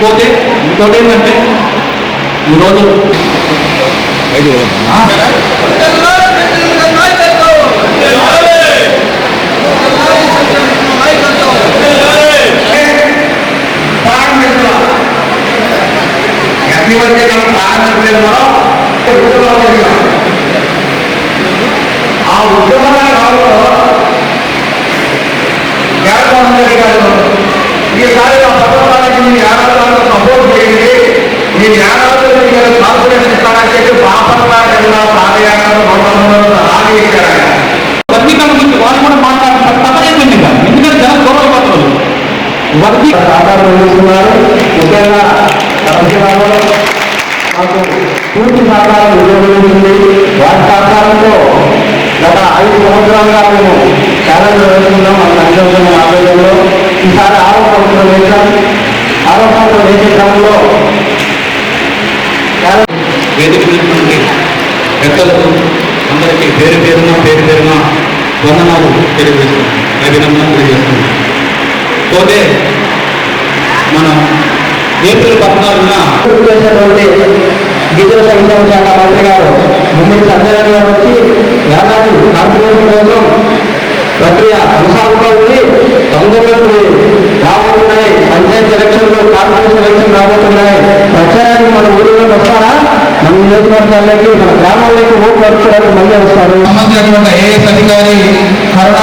పోతే ఇంకోటి ఏంటంటే ఈరోజు ఆ? ఉద్యమాల ఏడాది గారు కార్పొరేషన్ ఇస్తారని చెప్పి బాపట్ల పాదయాత్ర హామీ ఇచ్చారు. వర్గీకరణ గురించి వాళ్ళు కూడా మాట్లాడుతున్నారు తప్పైపోయింది ఇంకా ఎందుకంటే జనం గౌరవపడతారు వర్గీ అందిస్తున్నారు ముఖ్యంగా మాకు పూర్తి సహకారం ఉపయోగించింది వారి సహకారంతో గత ఐదు సంవత్సరాలుగా మేము ఛాలెంజ్ వేస్తున్నాం మన సంక్షేమ ఆధ్వర్యంలో ఈసారి ఆరో సంవత్సరం వేసాం ఆరో సంవత్సరం వేసే క్రమంలో వేదిక ఉన్నటువంటి పెద్దలకు అందరికీ పేరు పేరున పేరు పేరున వందనాలు తెలియజేస్తున్నాం అభినందనలు తెలియజేస్తున్నాం పోతే మన ఏప్రిల్ పద్నాలుగున చేసినటువంటి గిరిజన సంక్షేమ శాఖ మంత్రి గారు ముమ్మడి సంజయ్ గారు వచ్చి ఏడాది కార్పొరేషన్ కోసం ప్రక్రియ కొనసాగుతూ ఉంది మన నియోజకవర్గాలకి మన గ్రామాలకి ఓట్లు అడుకోవడానికి మళ్ళీ వస్తారు. సంబంధించినటువంటి ఐఏఎస్ అధికారి కరుణ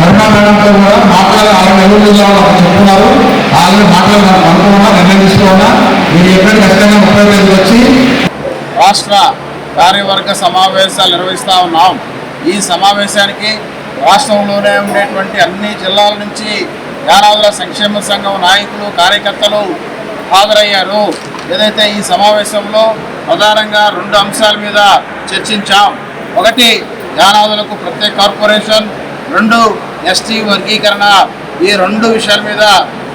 కరుణా మేడంతో కూడా మాట్లాడాలి ఆరు నెలలు జిల్లాలో చెప్తున్నారు ఆల్రెడీ మాట్లాడాలి అనుకున్నా నిర్ణయం తీసుకున్నా మీరు ఎప్పుడైనా ఖచ్చితంగా ముప్పై తేదీ వచ్చి రాష్ట్ర కార్యవర్గ సమావేశాలు నిర్వహిస్తూ ఉన్నాం. ఈ సమావేశానికి రాష్ట్రంలోనే ఉండేటువంటి అన్ని జిల్లాల నుంచి యానాదుల సంక్షేమ సంఘం నాయకులు కార్యకర్తలు హాజరయ్యారు. ఏదైతే ఈ సమావేశంలో ప్రధానంగా రెండు అంశాల మీద చర్చించాం. ఒకటి యానాదులకు ప్రత్యేక కార్పొరేషన్ రెండు ఎస్టీ వర్గీకరణ ఈ రెండు విషయాల మీద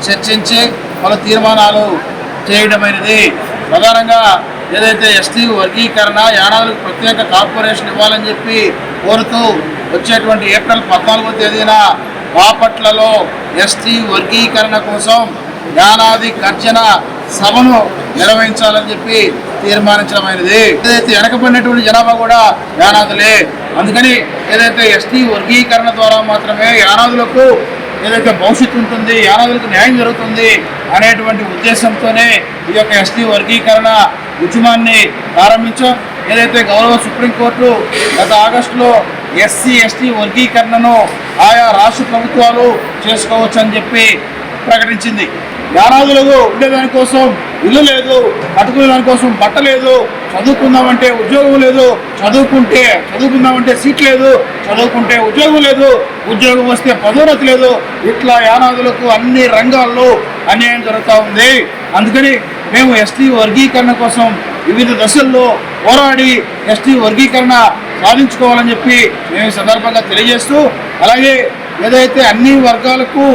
చర్చించి పలు తీర్మానాలు చేయడమైనది. ప్రధానంగా ఏదైతే ఎస్టీ వర్గీకరణ యానాదులకు ప్రత్యేక కార్పొరేషన్ ఇవ్వాలని చెప్పి కోరుతూ వచ్చేటువంటి ఏప్రిల్ పద్నాలుగో తేదీన బాపట్లలో ఎస్టీ వర్గీకరణ కోసం యానాది గర్జన సభను నిర్వహించాలని చెప్పి తీర్మానించడమైనది. ఏదైతే వెనకబడినటువంటి జనాభా కూడా యానాదులే. అందుకని ఏదైతే ఎస్టీ వర్గీకరణ ద్వారా మాత్రమే యానాదులకు ఏదైతే భవిష్యత్తు ఉంటుంది యానాదులకు న్యాయం జరుగుతుంది అనేటువంటి ఉద్దేశంతోనే ఈ యొక్క ఎస్టీ వర్గీకరణ ఉద్యమాన్ని ప్రారంభించాం. ఏదైతే గౌరవ సుప్రీంకోర్టు గత ఆగస్టులో ఎస్సీ ఎస్టీ వర్గీకరణను ఆయా రాష్ట్ర ప్రభుత్వాలు చేసుకోవచ్చు అని చెప్పి ప్రకటించింది. యానాదులకు ఉండేదానికోసం ఇల్లు లేదు కట్టుకునే దానికోసం బట్ట లేదు చదువుకుందామంటే ఉద్యోగం లేదు చదువుకుంటే చదువుకుందామంటే సీట్ లేదు చదువుకుంటే ఉద్యోగం లేదు ఉద్యోగం వస్తే పదోన్నతి లేదు ఇట్లా యానాదులకు అన్ని రంగాల్లో అన్యాయం జరుగుతూ ఉంది. అందుకని మేము ఎస్టీ వర్గీకరణ కోసం వివిధ దశల్లో పోరాడి ఎస్టీ వర్గీకరణ సాధించుకోవాలని చెప్పి మేము సందర్భంగా తెలియజేస్తూ అలాగే ఏదైతే అన్ని వర్గాలకు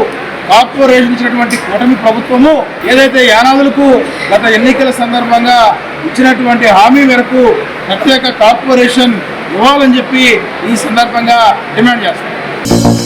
కార్పొరేషన్ ఇచ్చినటువంటి కూటమి ప్రభుత్వము ఏదైతే యానాదులకు గత ఎన్నికల సందర్భంగా ఇచ్చినటువంటి హామీ మేరకు ప్రత్యేక కార్పొరేషన్ ఇవ్వాలని చెప్పి ఈ సందర్భంగా డిమాండ్ చేస్తాం